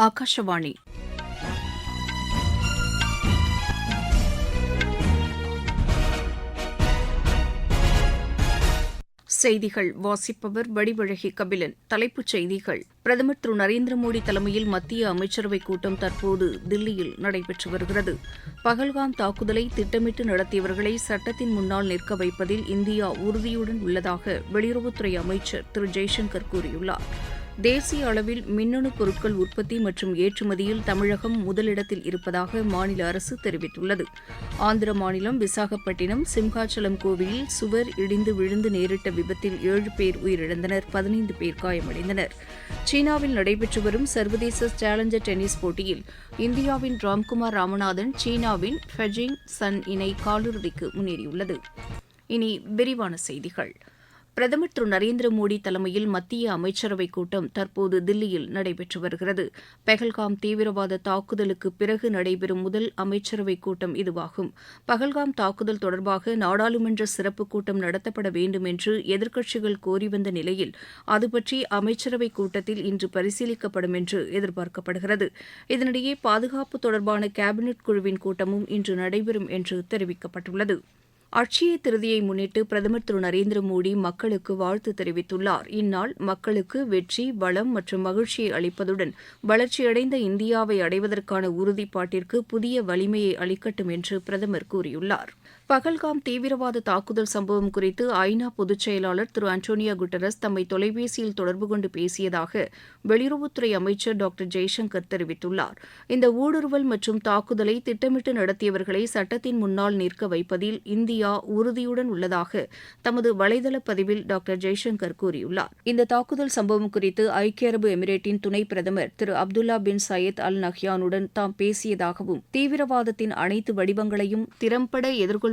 ஆகாஷவாணி செய்திகள். வாசிப்பவர் வடிவழகி கபிலன். தலைப்புச் செய்திகள். பிரதமர் திரு. நரேந்திர மோடி தலைமையில் மத்திய அமைச்சரவைக் கூட்டம் தற்போது தில்லியில் நடைபெற்று வருகிறது. பகல்காம் தாக்குதலை திட்டமிட்டு நடத்தியவர்களை சட்டத்தின் முன்னால் நிற்க வைப்பதில் இந்தியா உறுதியுடன் உள்ளதாக வெளியுறவுத்துறை அமைச்சர் திரு. ஜெய்சங்கர் கூறியுள்ளார். தேசிய அளவில் மின்னணு பொருட்கள் உற்பத்தி மற்றும் ஏற்றுமதியில் தமிழகம் முதலிடத்தில் இருப்பதாக மாநில அரசு தெரிவித்துள்ளது. ஆந்திர மாநிலம் விசாகப்பட்டினம் சிம்ஹாச்சலம் கோவிலில் சுவர் இடிந்து விழுந்து நேரிட்ட விபத்தில் ஏழு பேர் உயிரிழந்தனர் பதினைந்து பேர் காயமடைந்தனர். சீனாவில் நடைபெற்று வரும் சர்வதேச சேலஞ்சர் டென்னிஸ் போட்டியில் இந்தியாவின் ராம்குமார் ராமநாதன் சீனாவின் ஃபெஜிங் சன் இணை காலிறுதிக்கு முன்னேறியுள்ளது. இனி விரிவான செய்திகள். பிரதமர் திரு நரேந்திர மோடி தலைமையில் மத்திய அமைச்சரவைக் கூட்டம் தற்போது தில்லியில் நடைபெற்று வருகிறது. பெஹல்காம் தீவிரவாத தாக்குதலுக்கு பிறகு நடைபெறும் முதல் அமைச்சரவைக் கூட்டம் இதுவாகும். பகல்காம் தாக்குதல் தொடர்பாக நாடாளுமன்ற சிறப்பு கூட்டம் நடத்தப்பட வேண்டும் என்று எதிர்க்கட்சிகள் கோரி வந்த நிலையில் அது பற்றி அமைச்சரவைக் கூட்டத்தில் இன்று பரிசீலிக்கப்படும் என்று எதிர்பார்க்கப்படுகிறது. இதனிடையே பாதுகாப்பு தொடர்பான கேபினெட் குழுவின் கூட்டமும் இன்று நடைபெறும் என்று தெரிவிக்கப்பட்டுள்ளது. அட்சய திருதியை முன்னிட்டு பிரதமர் திரு நரேந்திர மோடி மக்களுக்கு வாழ்த்து தெரிவித்துள்ளார். இந்நாள் மக்களுக்கு வெற்றி வளம் மற்றும் மகிழ்ச்சியை அளிப்பதுடன் வளர்ச்சியடைந்த இந்தியாவை அடைவதற்கான உறுதிப்பாட்டிற்கு புதிய வலிமையை அளிக்கட்டும் என்று பிரதமர் கூறியுள்ளார். பகல்காம் தீவிரவாத தாக்குதல் சம்பவம் குறித்து ஐநா பொதுச் செயலாளர் திரு அண்டோனியா குட்டரஸ் தம்மை தொலைபேசியில் தொடர்பு கொண்டு பேசியதாக வெளியுறவுத்துறை அமைச்சர் டாக்டர் ஜெய்சங்கர் தெரிவித்துள்ளார். இந்த ஊடுருவல் மற்றும் தாக்குதலை திட்டமிட்டு நடத்தியவர்களை சட்டத்தின் முன்னால் நிற்க வைப்பதில் இந்தியா உறுதியுடன் உள்ளதாக தமது வலைதள பதிவில் டாக்டர் ஜெய்சங்கர் கூறியுள்ளார். இந்த தாக்குதல் சம்பவம் குறித்து ஐக்கிய அரபு எமிரேட்டின் துணை பிரதமர் திரு அப்துல்லா பின் சயத் அல் நஹ்யானுடன் தாம் பேசியதாகவும் தீவிரவாதத்தின் அனைத்து வடிவங்களையும் திறம்பட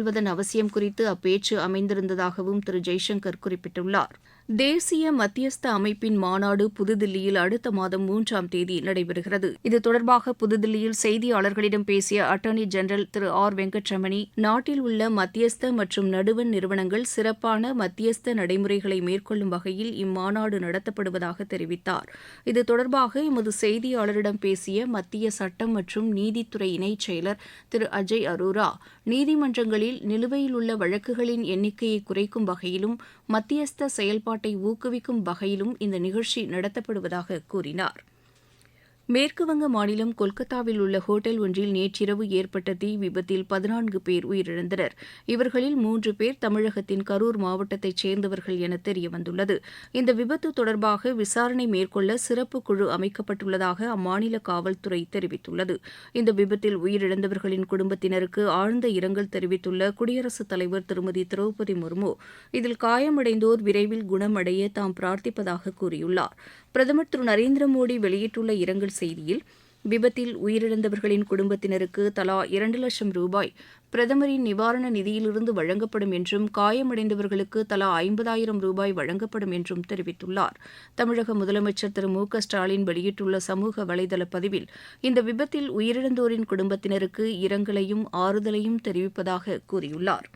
எதிர்கொள்வதன் அவசியம் குறித்து அப்பேச்சு அமைந்திருந்ததாகவும் திரு ஜெய்சங்கர் குறிப்பிட்டுள்ளார். தேசிய மத்தியஸ்த அமைப்பின் மாநாடு புதுதில்லியில் அடுத்த மாதம் மூன்றாம் தேதி நடைபெறுகிறது. இது தொடர்பாக புதுதில்லியில் செய்தியாளர்களிடம் பேசிய attorney general Thiru R Venkataramani நாட்டில் உள்ள மத்தியஸ்த மற்றும் நடுவண் நிறுவனங்கள் சிறப்பான மத்தியஸ்த நடைமுறைகளை மேற்கொள்ளும் வகையில் இம்மாநாடு நடத்தப்படுவதாக தெரிவித்தார். இது தொடர்பாக எமது செய்தியாளரிடம் பேசிய மத்திய சட்டம் மற்றும் நீதித்துறை இணைச் செயலர் திரு அஜய் அரோரா நீதிமன்றங்களில் நிலுவையில் உள்ள வழக்குகளின் எண்ணிக்கையை குறைக்கும் வகையிலும் மத்தியஸ்த செயல்பாடு செயல்பாட்டை ஊக்குவிக்கும் வகையிலும் இந்த நிகழ்ச்சி நடத்தப்படுவதாக கூறினார். மேற்குவங்க மாநிலம் கொல்கத்தாவில் உள்ள ஹோட்டல் ஒன்றில் நேற்றிரவு ஏற்பட்ட தீ விபத்தில் பதினான்கு பேர் உயிரிழந்தனர். இவர்களில் மூன்று பேர் தமிழகத்தின் கரூர் மாவட்டத்தைச் சேர்ந்தவர்கள் என தெரியவந்துள்ளது. இந்த விபத்து தொடர்பாக விசாரணை மேற்கொள்ள சிறப்பு குழு அமைக்கப்பட்டுள்ளதாக அம்மாநில காவல்துறை தெரிவித்துள்ளது. இந்த விபத்தில் உயிரிழந்தவர்களின் குடும்பத்தினருக்கு ஆழ்ந்த இரங்கல் தெரிவித்துள்ள குடியரசுத் தலைவர் திருமதி திரௌபதி முர்மு. இதில் காயமடைந்தோர் விரைவில் குணமடைய தாம் பிரார்த்திப்பதாக கூறியுள்ளார். பிரதமர் திரு நரேந்திர மோடி வெளியிட்டுள்ள இரங்கல் செய்தியில் விபத்தில் உயிரிழந்தவர்களின் குடும்பத்தினருக்கு தலா இரண்டு லட்சம் ரூபாய் பிரதமரின் நிவாரண நிதியிலிருந்து வழங்கப்படும் என்றும் காயமடைந்தவர்களுக்கு தலா ஐம்பதாயிரம் ரூபாய் வழங்கப்படும் என்றும் தெரிவித்துள்ளார். தமிழக முதலமைச்சர் திரு மு க ஸ்டாலின் வெளியிட்டுள்ள சமூக வலைதள பதிவில் இந்த விபத்தில் உயிரிழந்தோரின் குடும்பத்தினருக்கு இரங்கலையும் ஆறுதலையும் தெரிவிப்பதாக கூறியுள்ளார்.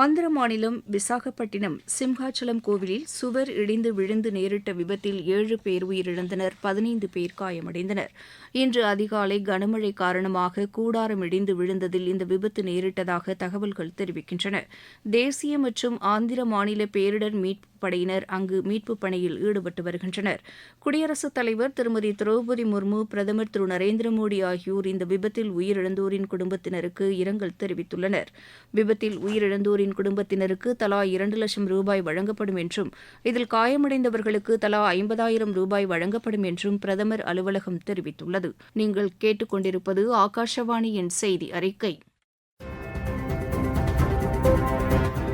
ஆந்திர மாநிலம் விசாகப்பட்டினம் சிம்ஹாச்சலம் கோவிலில் சுவர் இடிந்து விழுந்து நேரிட்ட விபத்தில் ஏழு பேர் உயிரிழந்தனர் பதினைந்து பேர் காயமடைந்தனர். இன்று அதிகாலை கனமழை காரணமாக கூடாரம் இடிந்து விழுந்ததில் இந்த விபத்து நேரிட்டதாக தகவல்கள் தெரிவிக்கின்றன. தேசிய மற்றும் ஆந்திர மாநில பேரிடர் மீட்பு படையினர் அங்கு மீட்புப் பணியில் ஈடுபட்டு வருகின்றனர். குடியரசுத் தலைவர் திருமதி திரௌபதி முர்மு பிரதமர் திரு நரேந்திர மோடி ஆகியோர் இந்த விபத்தில் உயிரிழந்தோரின் குடும்பத்தினருக்கு இரங்கல் தெரிவித்துள்ளனர். விபத்தில் உயிரிழந்தோரின் குடும்பத்தினருக்கு தலா இரண்டு லட்சம் ரூபாய் வழங்கப்படும் என்றும் இதில் காயமடைந்தவர்களுக்கு தலா ஐம்பதாயிரம் ரூபாய் வழங்கப்படும் என்றும் பிரதமர் அலுவலகம் தெரிவித்துள்ளது. நீங்கள் கேட்டுக்கொண்டிருப்பது ஆகாஷவாணியின் செய்தி அறிக்கை.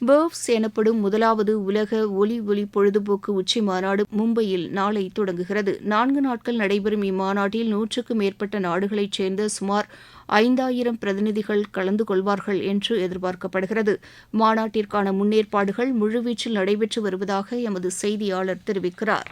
திட்டங்கள் பேர்வ்ஸ் எனப்படும் முதலாவது உலக ஒலி ஒளி பொழுதுபோக்கு உச்சி மாநாடு மும்பையில் நாளை தொடங்குகிறது. நான்கு நாட்கள் நடைபெறும் இம்மாநாட்டில் நூற்றுக்கும் மேற்பட்ட நாடுகளைச் சேர்ந்த சுமார் ஐந்தாயிரம் பிரதிநிதிகள் கலந்து கொள்வார்கள் என்று எதிர்பார்க்கப்படுகிறது. மாநாட்டிற்கான முன்னேற்பாடுகள் முழுவீச்சில் நடைபெற்று வருவதாக எமது செய்தியாளர் தெரிவிக்கிறார்.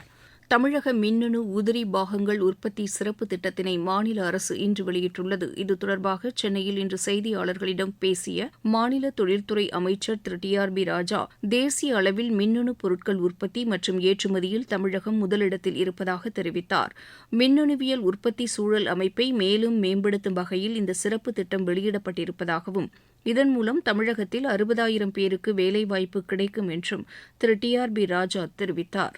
தமிழக மின்னணு உதிரி பாகங்கள் உற்பத்தி சிறப்பு திட்டத்தினை மாநில அரசு இன்று வெளியிட்டுள்ளது. இது தொடர்பாக சென்னையில் இன்று செய்தியாளர்களிடம் பேசிய மாநில தொழில்துறை அமைச்சர் Thiru. T. R. B. Raja தேசிய அளவில் மின்னணு பொருட்கள் உற்பத்தி மற்றும் ஏற்றுமதியில் தமிழகம் முதலிடத்தில் இருப்பதாக தெரிவித்தார். மின்னணுவியல் உற்பத்தி சூழல் அமைப்பை மேலும் மேம்படுத்தும் வகையில் இந்த சிறப்பு திட்டம் வெளியிடப்பட்டிருப்பதாகவும் இதன் மூலம் தமிழகத்தில் அறுபதாயிரம் பேருக்கு வேலைவாய்ப்பு கிடைக்கும் என்றும் Thiru. T. R. B. Raja தெரிவித்தார்.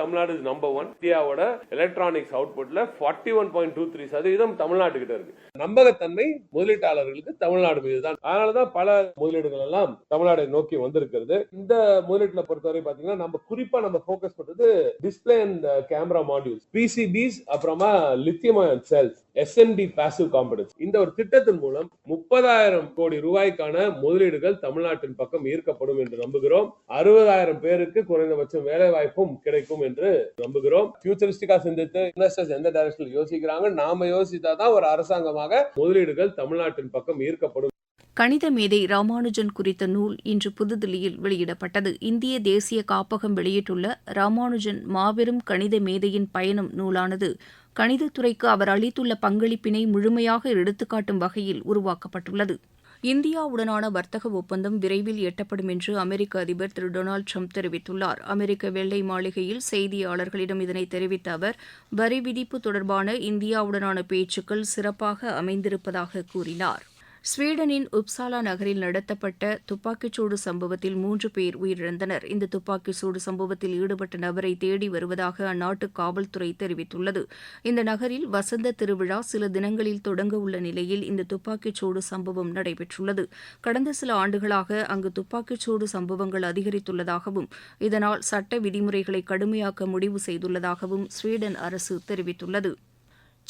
தமிழ்நாடு நம்பர் ஒன் இந்தியாவோட எலக்ட்ரானிக்ஸ் அவுட்புட்ல forty one point two three சதவீதம் தமிழ்நாட்டு கிட்ட இருக்கு. நம்பகத்தன்மை முதலீட்டாளர்களுக்கு தமிழ்நாடு மீது தான் அதனாலதான் பல முதலீடுகள் எல்லாம் தமிழ்நாடை நோக்கி வந்திருக்கிறது. இந்த முதலீட்டுல பொறுத்தவரை பாத்தீங்கன்னா நம்ம குறிப்பா நம்ம போக்கஸ் பண்றது display and camera modules PCBs அப்புறமா lithium cells SMT passive components இந்த ஒரு திட்டத்தின் மூலம் முப்பதாயிரம் கோடி ரூபாய்க்கான முதலீடுகள் தமிழ்நாட்டின் பக்கம் ஈர்க்கப்படும் என்று நம்புகிறோம். அறுபதாயிரம் பேருக்கு குறைந்தபட்சம் வேலை வாய்ப்பும் கிடைக்கும் என்று நம்புகிறோம். ஃபியூச்சரிஸ்டிக்கா சிந்தித்து இன்வெஸ்டர்ஸ் எந்த டைரக்ஷன்ல யோசிக்கிறாங்க? நாம யோசித்தாதான் ஒரு அரசாங்கமாக முதலீடுகள் தமிழ்நாட்டின் பக்கம் ஈர்க்கப்படும். கணித மேதை ராமானுஜன் குறித்த நூல் இன்று புதுதில்லியில் வெளியிடப்பட்டது. இந்திய தேசிய காப்பகம் வெளியிட்டுள்ள ராமானுஜன் மாபெரும் கணித மேதையின் பயணம் நூலானது கணிதத்துறைக்கு அவர் அளித்துள்ள பங்களிப்பினை முழுமையாக எடுத்துக்காட்டும் வகையில் உருவாக்கப்பட்டுள்ளது. இந்தியாவுடனான வர்த்தக ஒப்பந்தம் விரைவில் எட்டப்படும் என்று அமெரிக்க அதிபர் திரு டொனால்டு ட்ரம்ப் தெரிவித்துள்ளார். அமெரிக்க வெள்ளை மாளிகையில் செய்தியாளர்களிடம் இதனை தெரிவித்த அவர் வரி விதிப்பு தொடர்பான இந்தியாவுடனான பேச்சுக்கள் சிறப்பாக அமைந்திருப்பதாக கூறினார். ஸ்வீடனின் உப்சாலா நகரில் நடத்தப்பட்ட துப்பாக்கிச்சூடு சம்பவத்தில் மூன்று பேர் உயிரிழந்தனர். இந்த துப்பாக்கிச்சூடு சம்பவத்தில் ஈடுபட்ட நபரை தேடி வருவதாக அந்நாட்டு காவல்துறை தெரிவித்துள்ளது. இந்த நகரில் வசந்த திருவிழா சில தினங்களில் தொடங்க உள்ள நிலையில் இந்த துப்பாக்கிச்சூடு சம்பவம் நடைபெற்றுள்ளது. கடந்த சில ஆண்டுகளாக அங்கு துப்பாக்கிச்சூடு சம்பவங்கள் அதிகரித்துள்ளதாகவும் இதனால் சட்ட விதிமுறைகளை கடுமையாக்க முடிவு செய்துள்ளதாகவும் ஸ்வீடன் அரசு தெரிவித்துள்ளது.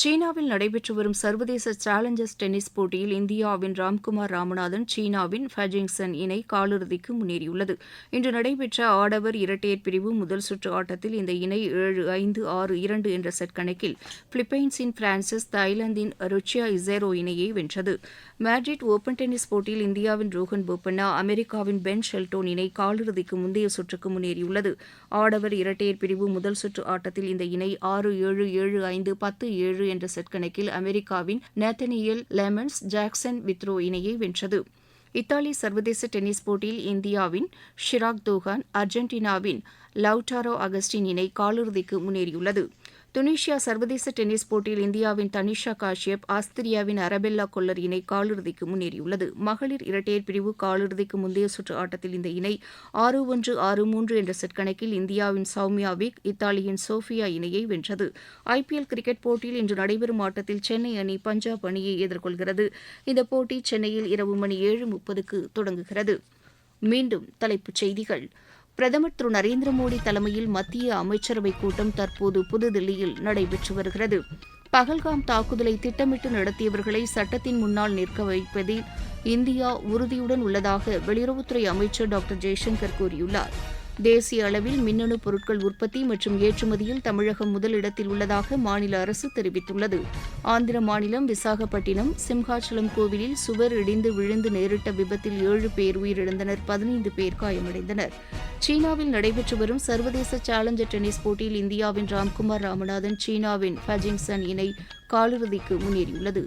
சீனாவில் நடைபெற்று வரும் சர்வதேச சேலஞ்சர்ஸ் டென்னிஸ் போட்டியில் இந்தியாவின் ராம்குமார் ராமநாதன் சீனாவின் ஃபஜிங்சன் இணை காலிறுதிக்கு முன்னேறியுள்ளது. இன்று நடைபெற்ற ஆடவர் இரட்டையர் பிரிவு முதல் சுற்று ஆட்டத்தில் இந்த இணை ஏழு ஐந்து ஆறு இரண்டு என்ற செட் கணக்கில் பிலிப்பைன்ஸின் பிரான்சிஸ் தாய்லாந்தின் ருச்சியா இசேரோ இணையை வென்றது. மேட்ரிட் ஓபன் டென்னிஸ் போட்டியில் இந்தியாவின் ரோஹன் போப்பண்ணா அமெரிக்காவின் பென் ஷெல்டோன் இணை காலிறுதிக்கு முந்தைய சுற்றுக்கு முன்னேறியுள்ளது. ஆடவர் இரட்டையர் பிரிவு முதல் சுற்று ஆட்டத்தில் இந்த இணை ஆறு ஏழு ஏழு ஐந்து பத்து ஏழு என்ற செட் கணக்கில் அமெரிக்காவின் நேத்தனியல் லெமன்ஸ் ஜாக்சன் வித்ரோ இணையை வென்றது. இத்தாலி சர்வதேச டென்னிஸ் போட்டியில் இந்தியாவின் ஷிராக் தோஹான் அர்ஜென்டினாவின் லவுட்டாரோ அகஸ்டின் இணை காலிறுதிக்கு முன்னேறியுள்ளது. துனிஷியா சர்வதேச டென்னிஸ் போட்டியில் இந்தியாவின் தனிஷா காஷ்யப் ஆஸ்திரியாவின் அரபெல்லா கொல்லர் இணை காலிறுதிக்கு முன்னேறியுள்ளது. மகளிர் இரட்டையர் பிரிவு காலிறுதிக்கு முந்தைய சுற்று ஆட்டத்தில் இந்த இணை ஆறு ஒன்று ஆறு மூன்று என்ற செட் கணக்கில் இந்தியாவின் சௌமியா விக் இத்தாலியின் சோஃபியா இணையை வென்றது. ஐபிஎல் கிரிக்கெட் போட்டியில் இன்று நடைபெறும் ஆட்டத்தில் சென்னை அணி பஞ்சாப் அணியை எதிர்கொள்கிறது. இந்த போட்டி சென்னையில் இரவு மணி ஏழு முப்பதுக்கு தொடங்குகிறது. மீண்டும் தலைப்புச் செய்திகள். பிரதமர் திரு நரேந்திர மோடி தலைமையில் மத்திய அமைச்சரவைக் கூட்டம் தற்போது புதுதில்லியில் நடைபெற்று வருகிறது. பகல்காம் தாக்குதலை திட்டமிட்டு நடத்தியவர்களை சட்டத்தின் முன்னால் நிற்க வைப்பதில் இந்தியா உறுதியுடன் உள்ளதாக வெளியுறவுத்துறை அமைச்சர் டாக்டர் ஜெய்சங்கர் கூறியுள்ளார். தேசிய அளவில் மின்னணு பொருட்கள் உற்பத்தி மற்றும் ஏற்றுமதியில் தமிழகம் முதலிடத்தில் உள்ளதாக மாநில அரசு தெரிவித்துள்ளது. ஆந்திர மாநிலம் விசாகப்பட்டினம் சிம்ஹாச்சலம் கோவிலில் சுவர் இடிந்து விழுந்து நேரிட்ட விபத்தில் ஏழு பேர் உயிரிழந்தனர் பதினைந்து பேர் காயமடைந்தனர். சீனாவில் நடைபெற்று வரும் சர்வதேச சேலஞ்சர் டென்னிஸ் போட்டியில் இந்தியாவின் ராம்குமார் ராமநாதன் சீனாவின் ஃபஜிங்சன் இணை காலிறுதிக்கு முன்னேறியுள்ளது.